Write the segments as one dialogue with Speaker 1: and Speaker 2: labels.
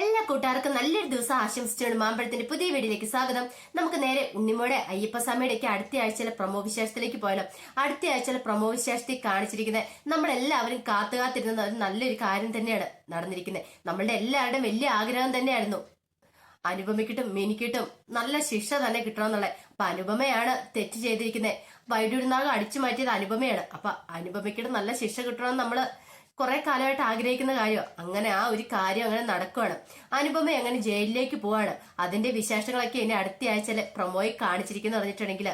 Speaker 1: എല്ലാ കൂട്ടുകാർക്കും നല്ലൊരു ദിവസം ആശംസിച്ചുകൊണ്ട് മാമ്പഴത്തിന്റെ പുതിയ വീഡിയോയിലേക്ക് സ്വാഗതം. നമുക്ക് നേരെ ഉണ്ണിമോടെ അയ്യപ്പസ്വാമിയുടെ ഒക്കെ അടുത്ത ആഴ്ചയിലെ പ്രമോ വിശേഷത്തിലേക്ക് പോയാലോ. അടുത്ത ആഴ്ചയിലെ പ്രമോ വിശേഷത്തിൽ കാണിച്ചിരിക്കുന്നത് നമ്മളെല്ലാവരും കാത്തു ഒരു നല്ലൊരു കാര്യം തന്നെയാണ് നടന്നിരിക്കുന്നത്. നമ്മളുടെ എല്ലാവരുടെയും വലിയ ആഗ്രഹം തന്നെയായിരുന്നു. അനുപമയ്ക്കിട്ടും മിനിക്കിട്ടും നല്ല ശിക്ഷ തന്നെ കിട്ടണമെന്നുള്ളത്. അപ്പൊ അനുപമയാണ് തെറ്റ് ചെയ്തിരിക്കുന്നത്. വൈദ്യുതിനാഗം അടിച്ചു മാറ്റിയത് അനുപമയാണ്. അപ്പൊ അനുപമയ്ക്കിട്ട് നല്ല ശിക്ഷ കിട്ടണമെന്ന് നമ്മൾ കുറെ കാലമായിട്ട് ആഗ്രഹിക്കുന്ന കാര്യം അങ്ങനെ ആ ഒരു കാര്യം അങ്ങനെ നടക്കുവാണ്. അനുപമ അങ്ങനെ ജയിലിലേക്ക് പോവാണ്? അതിന്റെ വിശേഷങ്ങളൊക്കെ ഇനി അടുത്ത ആഴ്ച പ്രൊമോയിൽ കാണിച്ചിരിക്കുന്നു പറഞ്ഞിട്ടുണ്ടെങ്കിൽ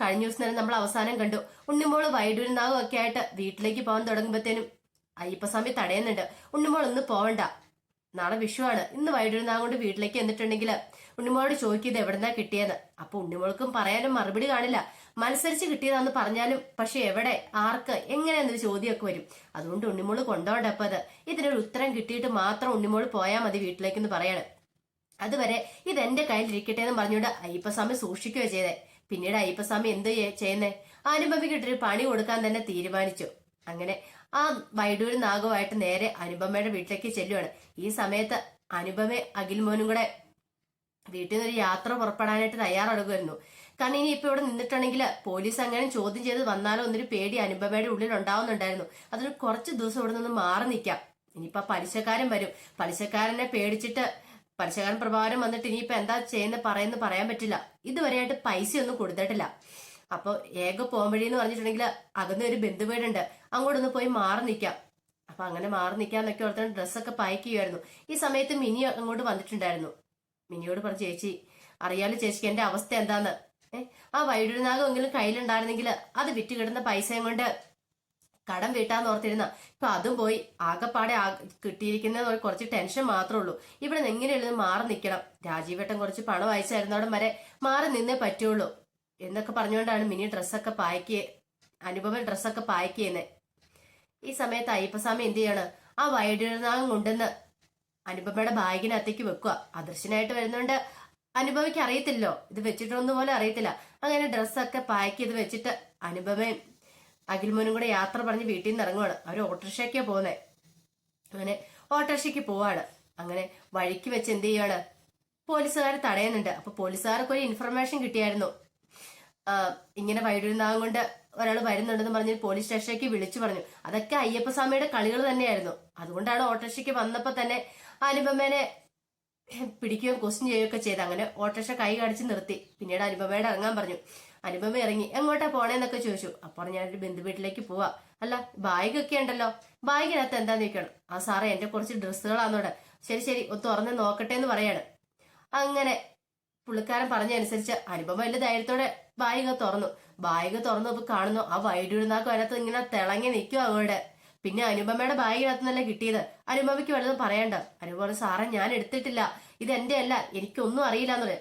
Speaker 1: കഴിഞ്ഞ ദിവസം തന്നെ നമ്മൾ അവസാനം കണ്ടു. ഉണ്ണിമോൾ വൈഡൂരിനാകും ഒക്കെ ആയിട്ട് വീട്ടിലേക്ക് പോകാൻ തുടങ്ങുമ്പോഴത്തേനും അയ്യപ്പസ്വാമി തടയുന്നുണ്ട്. ഉണ്ണിമോൾ ഒന്ന് പോവണ്ട. നാളെ വിഷുവാണ്. ഇന്ന് വൈകിട്ട് കൊണ്ട് വീട്ടിലേക്ക് എന്നിട്ടുണ്ടെങ്കിൽ ഉണ്ണിമോളോട് ചോദിക്കുന്നത് എവിടെന്നാ കിട്ടിയെന്ന്. അപ്പൊ ഉണ്ണിമോൾക്കും പറയാനും മറുപടി കാണില്ല. മത്സരിച്ച് കിട്ടിയതാന്ന് പറഞ്ഞാലും പക്ഷെ എവിടെ ആർക്ക് എങ്ങനെയെന്നൊരു ചോദ്യമൊക്കെ വരും. അതുകൊണ്ട് ഉണ്ണിമോൾ കൊണ്ടോണ്ടപ്പത് ഇതിനൊരു ഉത്തരം കിട്ടിയിട്ട് മാത്രം ഉണ്ണിമോൾ പോയാൽ മതി വീട്ടിലേക്കെന്ന് പറയാണ്. അതുവരെ ഇത് എന്റെ കയ്യിലിരിക്കട്ടെ എന്ന് പറഞ്ഞുകൊണ്ട് അയ്യപ്പസ്വാമി സൂക്ഷിക്കുകയോ ചെയ്തേ. പിന്നീട് അയ്യപ്പസ്വാമി എന്ത് ചെയ്യ- ചെയ്യുന്നേ? അനുപമിക്കിട്ടൊരു പണി കൊടുക്കാൻ തന്നെ തീരുമാനിച്ചു. അങ്ങനെ ആ വൈഡൂരി നാഗവുമായിട്ട് നേരെ അനുപമയുടെ വീട്ടിലേക്ക് ചെല്ലുവാണ്. ഈ സമയത്ത് അനുപമെ അഖിൽ മോനും കൂടെ വീട്ടിൽ നിന്ന് ഒരു യാത്ര പുറപ്പെടാനായിട്ട് തയ്യാറെടുക്കുമായിരുന്നു കാരണം ഇനി ഇപ്പൊ ഇവിടെ നിന്നിട്ടുണ്ടെങ്കിൽ പോലീസ് അങ്ങനെ ചോദ്യം ചെയ്ത് വന്നാലോ എന്നൊരു പേടി അനുപമയുടെ ഉള്ളിൽ ഉണ്ടാവുന്നുണ്ടായിരുന്നു അതിന് കുറച്ച് ദിവസം ഇവിടെ നിന്ന് മാറി നിൽക്കാം ഇനിയിപ്പോ പലിശക്കാരൻ വരും. പലിശക്കാരനെ പേടിച്ചിട്ട് പലിശക്കാരൻ പ്രഭാവം വന്നിട്ട് ഇനിയിപ്പോ എന്താ ചെയ്യുന്ന പറയുന്നു പറയാൻ പറ്റില്ല. ഇതുവരെയായിട്ട് പൈസയൊന്നും കൊടുത്തിട്ടില്ല. അപ്പൊ ഏക പോംവഴി എന്ന് പറഞ്ഞിട്ടുണ്ടെങ്കിൽ അകന്ന ഒരു ബന്ധുവീടുണ്ട് അങ്ങോട്ടൊന്ന് പോയി മാറി നിൽക്കാം അപ്പൊ അങ്ങനെ മാറി നിൽക്കാന്നൊക്കെ ഓർത്തണം ഡ്രസ്സൊക്കെ പായ്ക്കുകയായിരുന്നു. ഈ സമയത്ത് മിനി അങ്ങോട്ട് വന്നിട്ടുണ്ടായിരുന്നു. മിനിയോട് പറഞ്ഞു ചേച്ചി അറിയാലോ ചേച്ചിക്ക് എന്റെ അവസ്ഥ എന്താന്ന്? ആ എങ്കിലും കയ്യിലുണ്ടായിരുന്നെങ്കിൽ അത് വിറ്റ് കിട്ടുന്ന പൈസയും കൊണ്ട് കടം വീട്ടാന്ന് ഓർത്തിരുന്ന. ഇപ്പൊ അതും പോയി. ആകെപ്പാടെ കിട്ടിയിരിക്കുന്ന കുറച്ച് ടെൻഷൻ മാത്രമേ ഉള്ളൂ. ഇവിടെ നിന്ന് എങ്ങനെയുള്ളത് മാറി നിൽക്കണം. രാജീവേട്ടൻ കുറച്ച് പണം അയച്ചായിരുന്നോടം വരെ മാറി നിന്നേ പറ്റുള്ളൂ. എന്നൊക്കെ പറഞ്ഞുകൊണ്ടാണ് മിനി ഡ്രസ്സൊക്കെ പായ്ക്ക് അനുപമ ഡ്രസ്സൊക്കെ പായ്ക്ക് ഈ സമയത്ത് അയ്യപ്പസ്വാമി എന്ത് ചെയ്യാണ്? ആ വൈദ്യുതനാഗം കൊണ്ടുവന്ന് അനുപമയുടെ ബാഗിനകത്തേക്ക് വെക്കുക. അദൃശ്യനായിട്ട് വരുന്നുണ്ട്. അനുപമയ്ക്ക് അറിയത്തില്ലോ? ഇത് വെച്ചിട്ടൊന്നും പോലെ അറിയത്തില്ല. അങ്ങനെ ഡ്രസ്സൊക്കെ പാക്ക് ചെയ്ത് വെച്ചിട്ട് അനുപമയും അഖിൽമോനും കൂടെ യാത്ര പറഞ്ഞ് വീട്ടിൽ നിന്ന് ഇറങ്ങുവാണ്. അവർ ഓട്ടോറിക്ഷയ്ക്കാണ് പോകുന്നത് അങ്ങനെ ഓട്ടോറിക്ഷയ്ക്ക് പോവാണ്. അങ്ങനെ വഴിക്ക് വെച്ച് എന്ത് ചെയ്യാണ് പോലീസുകാർ തടയുന്നുണ്ട്. അപ്പൊ പോലീസുകാർക്ക് ഒരു ഇൻഫർമേഷൻ കിട്ടിയായിരുന്നു. ഇങ്ങനെ വൈദ്യുതിനാഗം കൊണ്ട് ഒരാൾ വരുന്നുണ്ടെന്ന് പറഞ്ഞ് പോലീസ് സ്റ്റേഷനിലേക്ക് വിളിച്ചു പറഞ്ഞു. അതൊക്കെ അയ്യപ്പസ്വാമിയുടെ കളികൾ തന്നെയായിരുന്നു. അതുകൊണ്ടാണ് ഓട്ടോറിക്ഷയ്ക്ക് വന്നപ്പോ തന്നെ അനുപമേനെ പിടിക്കുകയും ക്വസ്റ്റ്യൻ ചെയ്യുകയൊക്കെ ചെയ്ത് അങ്ങനെ ഓട്ടോറിക്ഷ കൈ കാണിച്ച് നിർത്തി. പിന്നീട് അനുപമയുടെ ഇറങ്ങാൻ പറഞ്ഞു. അനുപമ ഇറങ്ങി എങ്ങോട്ടാ പോണേന്നൊക്കെ ചോദിച്ചു. അപ്പോൾ ഞാൻ ഒരു ബന്ധു വീട്ടിലേക്ക് പോവാ. അല്ല ബാഗ് ഒക്കെ ഉണ്ടല്ലോ. ബാഗിനകത്ത് എന്താ ചോദിക്കണം ആ സാറേ എന്റെ കുറച്ച് ഡ്രസ്സുകളാന്നോടെ ശരി ശരി ഒന്ന് തുറന്ന് നോക്കട്ടെ എന്ന് പറയാണ്. അങ്ങനെ പുള്ളിക്കാരൻ പറഞ്ഞനുസരിച്ച് അനുപമ വലിയ ധൈര്യത്തോടെ ബായിക തുറന്നു. ബായിക തുറന്നപ്പോൾ കാണുന്നു ആ വൈദ്യുതിനാക്കും അതിനകത്ത് ഇങ്ങനെ തിളങ്ങി നിൽക്കും അവിടെ പിന്നെ അനുപമയുടെ ബാഗിനകത്ത് നിന്നല്ലേ കിട്ടിയത്? അനുപമയ്ക്ക് വല്ലതും പറയണ്ട. അനുപമ സാറേ ഞാൻ എടുത്തിട്ടില്ല. ഇത് എന്റെ അല്ല എനിക്കൊന്നും അറിയില്ല എന്നത്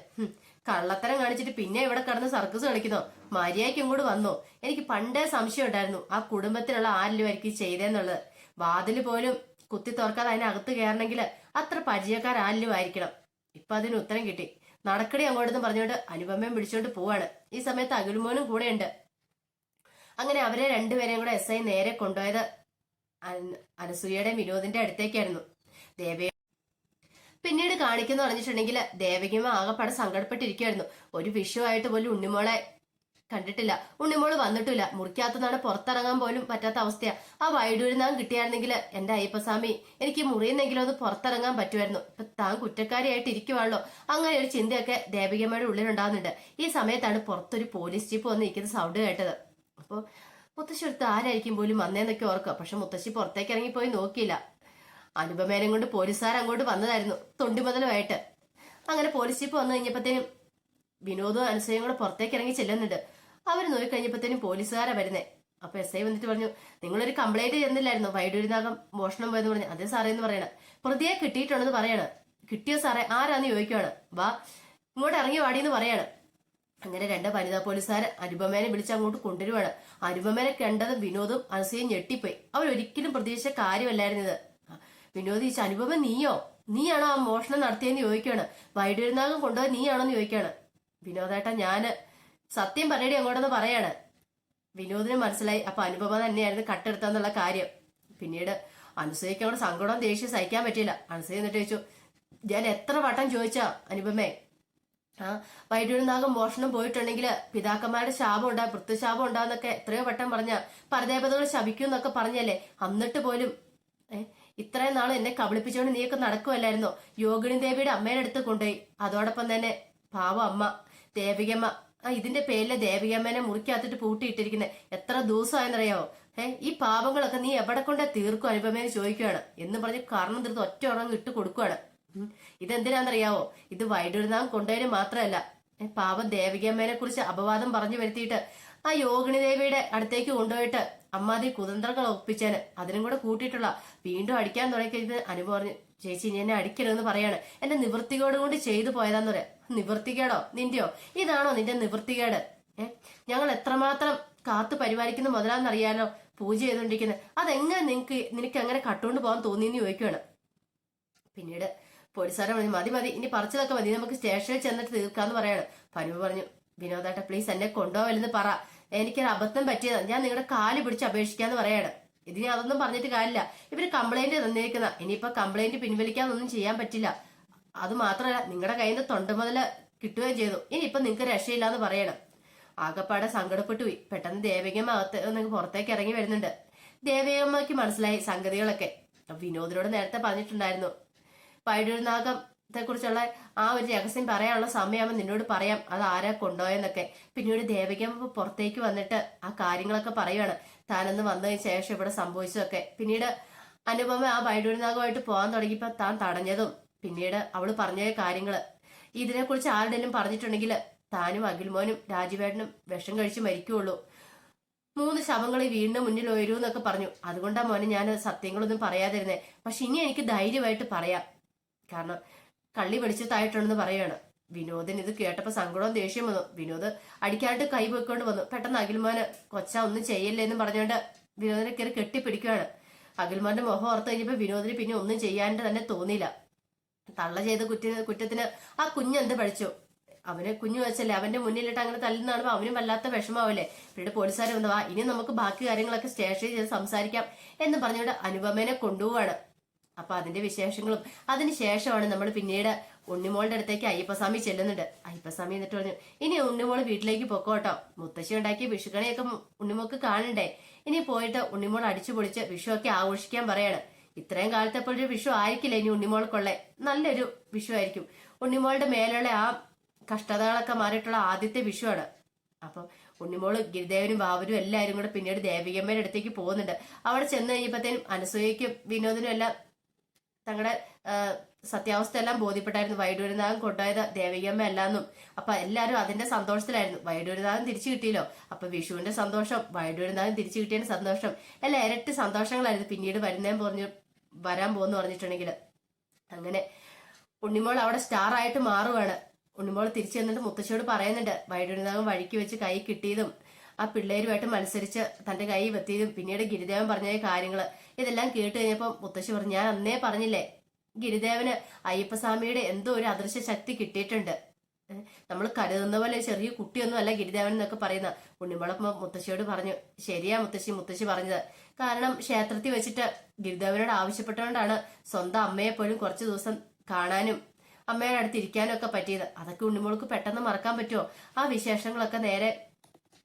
Speaker 1: കള്ളത്തരം കാണിച്ചിട്ട് പിന്നെ ഇവിടെ കിടന്ന് സർക്കസ് കളിക്കുന്നോ? മര്യാദയ്ക്കും കൂടി വന്നു. എനിക്ക് പണ്ടേ സംശയം ഉണ്ടായിരുന്നു. ആ കുടുംബത്തിലുള്ള ആരിലും എനിക്ക് ചെയ്തേന്നുള്ളത്? വാതിൽ പോലും കുത്തി തുറക്കാതെ അതിനകത്ത് കയറണമെങ്കിൽ അത്ര പരിചയക്കാരാരിലും ആയിരിക്കണം ഇപ്പൊ അതിന് ഉത്തരം കിട്ടി. നടക്കടി അങ്ങോട്ടെന്ന് പറഞ്ഞുകൊണ്ട് അനുപമയും പിടിച്ചോണ്ട് പോവാണ്. ഈ സമയത്ത് അഖിൽമോനും കൂടെയുണ്ട്. അങ്ങനെ അവരെ രണ്ടുപേരെയും കൂടെ എസ് ഐ നേരെ കൊണ്ടുപോയത് അനസൂയയുടെ വിനോദിന്റെ അടുത്തേക്കായിരുന്നു. ദേവ പിന്നീട് കാണിക്കുന്നു പറഞ്ഞിട്ടുണ്ടെങ്കിൽ ദേവകിമ ആകെപ്പാടെ സങ്കടപ്പെട്ടിരിക്കുകയായിരുന്നു ഒരു വിഷുവായിട്ട് പോലും ഉണ്ണിമോളെ കണ്ടിട്ടില്ല. ഉണ്ണിമോൾ വന്നിട്ടില്ല. മുറിക്കകത്തുനിന്നാണ് പുറത്തിറങ്ങാൻ പോലും പറ്റാത്ത അവസ്ഥയാ. ആ വൈഡൂരിനാൻ കിട്ടിയായിരുന്നെങ്കിൽ എന്റെ അയ്യപ്പസ്വാമി എനിക്ക് മുറിയുന്നെങ്കിലും അത് പുറത്തിറങ്ങാൻ പറ്റുമായിരുന്നു. ഇപ്പൊ താൻ കുറ്റക്കാരിയായിട്ട് ഇരിക്കുവാണല്ലോ. അങ്ങനെ ഒരു ചിന്തയൊക്കെ ദേവികമ്മയുടെ ഉള്ളിലുണ്ടാകുന്നുണ്ട്. ഈ സമയത്താണ് പുറത്തൊരു പോലീസ് ജീപ്പ് വന്ന് ഇരിക്കുന്ന സൗണ്ട് കേട്ടത്. അപ്പൊ മുത്തശ്ശി അടുത്ത് ആരായിരിക്കും പോലും വന്നേന്നൊക്കെ ഓർക്കുക. പക്ഷെ മുത്തശ്ശി പുറത്തേക്ക് ഇറങ്ങിപ്പോയി നോക്കിയില്ല. അനുപമേനം കൊണ്ട് പോലീസുകാർ അങ്ങോട്ട് വന്നതായിരുന്നു തൊണ്ടിമുതലുമായിട്ട്. അങ്ങനെ പോലീസ് ജീപ്പ് വന്നു കഴിഞ്ഞപ്പോഴത്തേനും വിനോദവും അനുസരിയും കൂടെ പുറത്തേക്ക് ഇറങ്ങി ചെല്ലുന്നുണ്ട്. അവർ നോക്കിക്കഴിഞ്ഞപ്പോഴത്തേനും പോലീസുകാരാ വരുന്നേ. അപ്പൊ എസ് ഐ വന്നിട്ട് പറഞ്ഞു നിങ്ങളൊരു കംപ്ലൈന്റ് ചെന്നില്ലായിരുന്നു വൈഡൂരിനകം മോഷണം പോയെന്ന് പറഞ്ഞു. അതേ സാറേ എന്ന് പറയണ. പ്രതിയെ കിട്ടിയിട്ടുണ്ടെന്ന് പറയാണ്. കിട്ടിയോ സാറേ? ആരാന്ന് ചോദിക്കുവാണ്. വാ ഇങ്ങോട്ട് ഇറങ്ങി വാടിയെന്ന് പറയാണ്. അങ്ങനെ രണ്ട് വനിതാ പോലീസുകാരെ അനുപമേനെ വിളിച്ച് അങ്ങോട്ട് കൊണ്ടുവരുവാണ്. അനുപമേനെ കണ്ടത് വിനോദും അനസയും ഞെട്ടിപ്പോയി. അവരൊരിക്കലും പ്രതീക്ഷിച്ച കാര്യമല്ലായിരുന്നത്. വിനോദ് ചോദിച്ചു അനുപമ നീയോ? നീയാണോ ആ മോഷണം നടത്തിയെന്ന് ചോദിക്കുകയാണ്. വൈഡൂരിനാഗം കൊണ്ടുപോയി നീയാണോ എന്ന് ചോദിക്കുകയാണ്. വിനോദേട്ടാ ഞാൻ സത്യം പറയടി അങ്ങോട്ടെന്ന് പറയാണ്. വിനോദിന് മനസ്സിലായി. അപ്പൊ അനുപമ തന്നെയായിരുന്നു കട്ടെടുത്തെന്നുള്ള കാര്യം. പിന്നീട് അനുസൂയക്ക് അങ്ങോട്ട് സങ്കടം ദേഷ്യം സഹിക്കാൻ പറ്റിയില്ല. അനുസൂയ എന്നിട്ട് ചോദിച്ചു ഞാൻ എത്ര വട്ടം ചോദിച്ചാ അനുപമേ? ആ വൈദ്യുതനാഗം മോഷണം പോയിട്ടുണ്ടെങ്കിൽ പിതാക്കന്മാരുടെ ശാപം ഉണ്ടാ വൃത്തശാപം ഉണ്ടാന്നൊക്കെ എത്രയോ വട്ടം പറഞ്ഞ പരദേവതകൾ ശപിക്കും എന്നൊക്കെ പറഞ്ഞല്ലേ? എന്നിട്ട് പോലും ഇത്രയും നാൾ എന്നെ കബളിപ്പിച്ചുകൊണ്ട് നീയൊക്കെ നടക്കുമല്ലായിരുന്നോ യോഗിണി ദേവിയുടെ അമ്മയുടെ അടുത്ത് കൊണ്ടുപോയി. അതോടൊപ്പം തന്നെ പാവം അമ്മ ദേവികമ്മ ആ ഇതിന്റെ പേരിലെ ദേവികമ്മേനെ മുറിക്കകത്തിട്ട് പൂട്ടിയിട്ടിരിക്കുന്നത് എത്ര ദിവസമായെന്നറിയാവോ ഏഹ് ഈ പാവങ്ങളൊക്കെ നീ എവിടെ കൊണ്ടേ തീർക്കും അനുപമേന്ന് ചോദിക്കുകയാണ് എന്ന് പറഞ്ഞ് കാരണം തീർത്ത് ഒറ്റ ഉറങ്ങ് ഇട്ട് കൊടുക്കുകയാണ്. ഇതെന്തിനാണെന്നറിയാവോ? ഇത് വൈഡൂർനാം കൊണ്ടുവരും മാത്രമല്ല പാവം ദേവികമ്മേനെ കുറിച്ച് അപവാദം പറഞ്ഞു വരുത്തിയിട്ട് ആ യോഗിണി ദേവിയുടെ അടുത്തേക്ക് കൊണ്ടുപോയിട്ട് അമ്മാതി കുതന്ത്രങ്ങൾ ഒപ്പിച്ചേന്. അതിനും കൂടെ കൂട്ടിയിട്ടുള്ള വീണ്ടും അടിക്കാൻ തുടങ്ങിയത് അനുഭവം പറഞ്ഞു ചേച്ചി എന്നെ അടിക്കരുതെന്ന് പറയാണ്. എന്റെ നിവൃത്തികേട് കൊണ്ട് ചെയ്തു പോയതാന്ന് പറയാം. നിവൃത്തികേടോ? നിന്റെയോ? ഇതാണോ നിന്റെ നിവൃത്തികേട്? ഏഹ് ഞങ്ങൾ എത്രമാത്രം കാത്തു പരിപാലിക്കുന്ന മുതലാന്നറിയാലോ? പൂജ ചെയ്തുകൊണ്ടിരിക്കുന്നത് അതെങ്ങനെ നിനക്ക് നിനക്ക് അങ്ങനെ കട്ടുകൊണ്ട് പോകാൻ തോന്നിയെന്ന് ചോദിക്കുകയാണ് പിന്നീട് പോലീസുകാരെ പറഞ്ഞു മതി മതി ഇനി പറിച്ചതൊക്കെ മതി നമുക്ക് സ്റ്റേഷനിൽ ചെന്നിട്ട് തീർക്കാന്ന് പറയാണ്. പരുവ് പറഞ്ഞു വിനോദേട്ട പ്ലീസ് എന്നെ കൊണ്ടുപോകലെന്ന് പറ. എനിക്കൊരു അബദ്ധം പറ്റിയതാണ് ഞാൻ നിങ്ങളുടെ കാൽ പിടിച്ച് അപേക്ഷിക്കാന്ന് പറയാണ്. ഇതിനി അതൊന്നും പറഞ്ഞിട്ട് കാര്യമില്ല. ഇവർ കംപ്ലൈന്റ് തന്നിരിക്കുന്ന. ഇനിയിപ്പോ കംപ്ലൈന്റ് പിൻവലിക്കാനൊന്നും ചെയ്യാൻ പറ്റില്ല. അത് മാത്രമല്ല നിങ്ങളുടെ കയ്യിൽ നിന്ന് തൊണ്ട മുതൽ കിട്ടുകയും ചെയ്തു. ഇനിയിപ്പൊ നിങ്ങൾക്ക് രക്ഷയില്ലാന്ന് പറയണം. ആകപ്പാടെ സങ്കടപ്പെട്ടു പോയി. പെട്ടെന്ന് ദേവികമ്മ അകത്ത് നിങ്ങൾക്ക് പുറത്തേക്ക് ഇറങ്ങി വരുന്നുണ്ട്. ദേവികമ്മക്ക് മനസ്സിലായി സംഗതികളൊക്കെ. വിനോദിനോട് നേരത്തെ പറഞ്ഞിട്ടുണ്ടായിരുന്നു. വൈഡൂർനാഗത്തെ കുറിച്ചുള്ള ആ ഒരു രഹസ്യം പറയാനുള്ള സമയമാകുമ്പോൾ നിന്നോട് പറയാം അത് ആരാ കൊണ്ടുപോയെന്നൊക്കെ. പിന്നീട് ദേവികമ്മ പുറത്തേക്ക് വന്നിട്ട് ആ കാര്യങ്ങളൊക്കെ പറയുവാണ്. താനൊന്ന് വന്നതിന് ശേഷം ഇവിടെ സംഭവിച്ചതൊക്കെ. പിന്നീട് അനുപമ ആ വൈഡൂരിനാഗമായിട്ട് പോകാൻ തുടങ്ങിയപ്പോൾ താൻ തടഞ്ഞതും പിന്നീട് അവൾ പറഞ്ഞ കാര്യങ്ങൾ ഇതിനെക്കുറിച്ച് ആരുടെയും പറഞ്ഞിട്ടുണ്ടെങ്കിൽ താനും അഖിൽമോനും രാജുവേട്ടനും വിഷം കഴിച്ച് മരിക്കുള്ളൂ മൂന്ന് ശവങ്ങൾ വീടിന് മുന്നിൽ ഉയരൂ എന്നൊക്കെ പറഞ്ഞു. അതുകൊണ്ടാണ് മോനെ ഞാൻ സത്യങ്ങളൊന്നും പറയാതിരുന്നേ. പക്ഷെ ഇനി എനിക്ക് ധൈര്യമായിട്ട് പറയാം. കാരണം കള്ളി വെളിച്ചത്തായിട്ടുണ്ടെന്ന് പറയാണ്. വിനോദിന് ഇത് കേട്ടപ്പോ സങ്കടവും ദേഷ്യം വന്നു. വിനോദ് അടിക്കാണ്ട് കൈ വെക്കൊണ്ട് വന്നു. പെട്ടെന്ന് അഖിൽമാന് കൊച്ച ഒന്നും ചെയ്യല്ലേ എന്ന് പറഞ്ഞുകൊണ്ട് വിനോദിനെ കയറി കെട്ടിപ്പിടിക്കുകയാണ്. അഖിൽമാന്റെ മുഖം ഓർത്ത് കഴിഞ്ഞപ്പോ വിനോദിന് പിന്നെ ഒന്നും ചെയ്യാണ്ട് തന്നെ തോന്നിയില്ല. തള്ള ചെയ്ത കുറ്റ കുറ്റത്തിന് ആ കുഞ്ഞെന്ത് പഠിച്ചു? അവന് കുഞ്ഞു വെച്ചല്ലേ അവന്റെ മുന്നിലിട്ട് അങ്ങനെ തല്ലുന്നാണ് അവനും വല്ലാത്ത വിഷമാവല്ലേ പിന്നീട് പോലീസുകാർ വന്നു വാ ഇനി നമുക്ക് ബാക്കി കാര്യങ്ങളൊക്കെ സ്റ്റേഷനിൽ ചെയ്ത് സംസാരിക്കാം എന്ന് പറഞ്ഞുകൊണ്ട് അനുപമേനെ കൊണ്ടുപോവാണ്. അപ്പൊ അതിന്റെ വിശേഷങ്ങളും. അതിന് ശേഷമാണ് നമ്മൾ പിന്നീട് ഉണ്ണിമോളുടെ അടുത്തേക്ക് അയ്യപ്പസ്വാമി ചെല്ലുന്നുണ്ട്. അയ്യപ്പസ്വാമി എന്നിട്ട് പറഞ്ഞു ഇനി ഉണ്ണിമോൾ വീട്ടിലേക്ക് പൊക്കോട്ടോ മുത്തശ്ശി ഉണ്ടാക്കിയ വിഷുക്കണിയൊക്കെ ഉണ്ണിമോക്ക് കാണണ്ടേ. ഇനി പോയിട്ട് ഉണ്ണിമോൾ അടിച്ചു പൊളിച്ച് വിഷു ഒക്കെ ആഘോഷിക്കാൻ പറയാണ്. ഇത്രയും കാലത്തെ ഒരു വിഷു ആയിരിക്കില്ല ഇനി ഉണ്ണിമോൾക്കുള്ള. നല്ലൊരു വിഷു ആയിരിക്കും. ഉണ്ണിമോളുടെ മേലുള്ള ആ കഷ്ടതകളൊക്കെ മാറിയിട്ടുള്ള ആദ്യത്തെ വിഷുവാണ് അപ്പം ഉണ്ണിമോൾ ഗിരിദേവനും ബാബുരും എല്ലാവരും കൂടെ പിന്നീട് ദേവികമ്മയുടെ അടുത്തേക്ക് പോകുന്നുണ്ട്. അവിടെ ചെന്ന് കഴിഞ്ഞപ്പോഴത്തേനും അനസൂയയ്ക്കും വിനോദിനും എല്ലാം തങ്ങളുടെ സത്യാവസ്ഥ എല്ലാം ബോധ്യപ്പെട്ടായിരുന്നു വൈഡൂരിനാഥം കൊണ്ടുപോയത് ദേവികമ്മ അല്ലാന്നും അപ്പൊ എല്ലാരും അതിന്റെ സന്തോഷത്തിലായിരുന്നു. വൈഡൂരിനാഥം തിരിച്ചു കിട്ടിയല്ലോ. അപ്പൊ വിഷുവിന്റെ സന്തോഷം വൈഡൂരിനാഥം തിരിച്ചു കിട്ടിയ സന്തോഷം എല്ലാം ഇരട്ടി സന്തോഷങ്ങളായിരുന്നു പിന്നീട് വരുന്നേം പറഞ്ഞു വരാൻ പോകുന്നു പറഞ്ഞിട്ടുണ്ടെങ്കിൽ അങ്ങനെ ഉണ്ണിമോൾ അവിടെ സ്റ്റാർ ആയിട്ട് മാറുവാണ്. ഉണ്ണിമോൾ തിരിച്ചു വന്നിട്ട് മുത്തശ്ശിയോട് പറയുന്നുണ്ട് വൈഡൂരിനാഥം വഴിക്ക് വെച്ച് കൈ കിട്ടിയതും ആ പിള്ളേരുമായിട്ട് മത്സരിച്ച് തന്റെ കൈ വെത്തിയതും പിന്നീട് ഗിരിദേവൻ പറഞ്ഞ കാര്യങ്ങൾ ഇതെല്ലാം കേട്ട് കഴിഞ്ഞപ്പോൾ മുത്തശ്ശി പറഞ്ഞു ഞാൻ അന്നേ പറഞ്ഞില്ലേ ഗിരിദേവന് അയ്യപ്പസ്വാമിയുടെ എന്തോ ഒരു അദൃശ്യ ശക്തി കിട്ടിയിട്ടുണ്ട് നമ്മൾ കരുതുന്ന പോലെ ചെറിയ കുട്ടിയൊന്നും അല്ല ഗിരിദേവൻ എന്നൊക്കെ പറയുന്ന. ഉണ്ണിമുളപ്പ് മുത്തശ്ശിയോട് പറഞ്ഞു ശരിയാ മുത്തശ്ശി മുത്തശ്ശി പറഞ്ഞത്. കാരണം ക്ഷേത്രത്തിൽ വെച്ചിട്ട് ഗിരിദേവനോട് ആവശ്യപ്പെട്ടുകൊണ്ടാണ് സ്വന്തം അമ്മയെ പോലും കുറച്ചു ദിവസം കാണാനും അമ്മയുടെ അടുത്ത് ഇരിക്കാനും ഒക്കെ പറ്റിയത്. അതൊക്കെ ഉണ്ണിമോൾക്ക് പെട്ടെന്ന് മറക്കാൻ പറ്റുമോ? ആ വിശേഷങ്ങളൊക്കെ നേരെ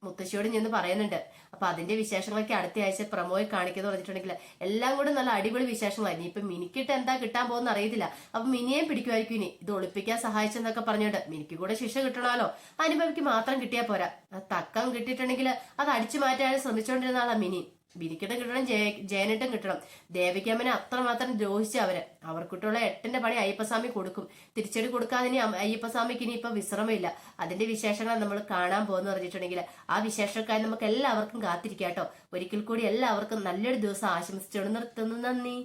Speaker 1: മുത്തശ്ശിയോട് ഞാൻ പറയുന്നുണ്ട്. അപ്പൊ അതിന്റെ വിശേഷങ്ങളൊക്കെ അടുത്ത ആഴ്ച പ്രമോയിൽ കാണിക്കുന്നു പറഞ്ഞിട്ടുണ്ടെങ്കിൽ എല്ലാം കൂടെ നല്ല അടിപൊളി വിശേഷങ്ങളാണ് ഇപ്പൊ മിനിക്കിട്ട് എന്താ കിട്ടാൻ പോകുന്ന അറിയത്തില്ല. അപ്പൊ മിനിയെ പിടിക്കുമായിരിക്കും ഇനി. ഇത് ഒളിപ്പിക്കാൻ സഹായിച്ചെന്നൊക്കെ പറഞ്ഞോണ്ട് മിനിക്ക് കൂടെ ശിക്ഷ കിട്ടണമല്ലോ. അനുഭവിക്ക് മാത്രം കിട്ടിയാൽ പോരാ. തക്കം കിട്ടിയിട്ടുണ്ടെങ്കിൽ അത് അടിച്ചു മാറ്റാൻ ശ്രമിച്ചുകൊണ്ടിരുന്ന ആളാ മിനി. ബിരിക്കിട്ടും കിട്ടണം ജയ ജയനിട്ടും കിട്ടണം. ദേവിക്കമ്മനെ അത്രമാത്രം ദ്രോഹിച്ച് അവർ. അവർക്കിട്ടുള്ള എട്ടിന്റെ പണി അയ്യപ്പസ്വാമി കൊടുക്കും. തിരിച്ചടി കൊടുക്കാതെ ഇനി അയ്യപ്പസ്വാമിക്ക് ഇനി ഇപ്പൊ വിശ്രമമില്ല. അതിന്റെ വിശേഷങ്ങൾ നമ്മൾ കാണാൻ പോകുന്ന പറഞ്ഞിട്ടുണ്ടെങ്കിൽ ആ വിശേഷക്കാർ നമുക്ക് എല്ലാവർക്കും കാത്തിരിക്കാട്ടോ ഒരിക്കൽ കൂടി എല്ലാവർക്കും നല്ലൊരു ദിവസം ആശംസിച്ചുകൊണ്ട് നിർത്തുന്നു. നന്ദി.